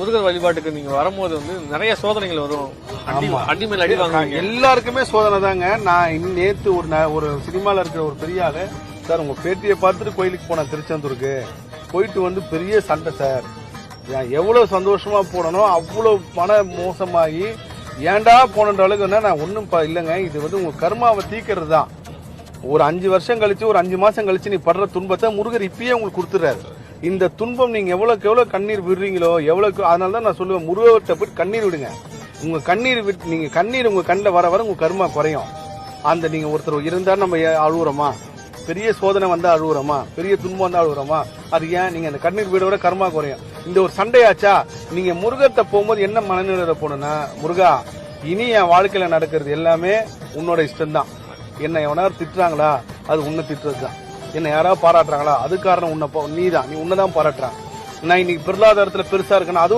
முருகர் வழிபாட்டுக்கு நீங்க வரும்போது வந்து நிறைய சோதனைகள் வரும். அடி அடி வாங்குவீங்க. எல்லாருக்குமே சோதனை தாங்க. நான் நேத்து ஒரு ஒரு சினிமால இருக்கிற ஒரு பெரிய ஆளு. சார் உங்க பேட்டியை பார்த்துட்டு கோயிலுக்கு போனேன் திருச்செந்தூருக்கு. போயிட்டு வந்து பெரிய சண்டை சார். நான் எவ்வளவு சந்தோஷமா போனனோ அவ்வளவு மன மோசமாகி ஏன்டா போனன்ற அளவுக்கு வந்து நான் ஒன்றும் இல்லைங்க. இது வந்து உங்க கர்மாவை தீக்கிறது தான் ஒரு அஞ்சு வருஷம் கழிச்சு ஒரு அஞ்சு மாசம் கழிச்சு நீ படுற துன்பத்தை முருகர் இப்பயே உங்களுக்கு கொடுத்துறாரு இந்த துன்பம் நீங்க எவ்வளவுக்கு எவ்வளவு கண்ணீர் விடுறீங்களோ எவ்வளவுக்கு அதனால தான் நான் சொல்லுவேன் முருகர்கிட்ட போய் கண்ணீர் விடுங்க. உங்க கண்ணீர் விட்டு நீங்க கண்ணீர் உங்க கண்ணில் வர வர உங்க கர்மா குறையும். அந்த நீங்க ஒருத்தர் இருந்தா நம்ம அழுகுறோமா பெரிய சோதனை வந்தா அழுகுறோமா பெரிய துன்பம் வந்தா அழுகுறோமா அது ஏன் நீங்க அந்த கண்ணீர் வீட விட கர்மா குறையும். இந்த ஒரு சண்டையாச்சா? நீங்க முருகத்தை போகும்போது என்ன மனநிலையில போகணும்னா முருகா இனி என் வாழ்க்கையில நடக்கிறது எல்லாமே உன்னோட இஷ்டம்தான். என்ன எவனாவது திட்டுறாங்களா? அது உன்னை திட்டுறது தான் என்ன யாராவது பாராட்டுறாங்களா? அது காரணம் உன்னை நீ தான் நீ உன்னை தான் பாராட்டுறான். நான் இன்னைக்கு பொருளாதாரத்துல பெருசா இருக்கேன்னா அதுவும்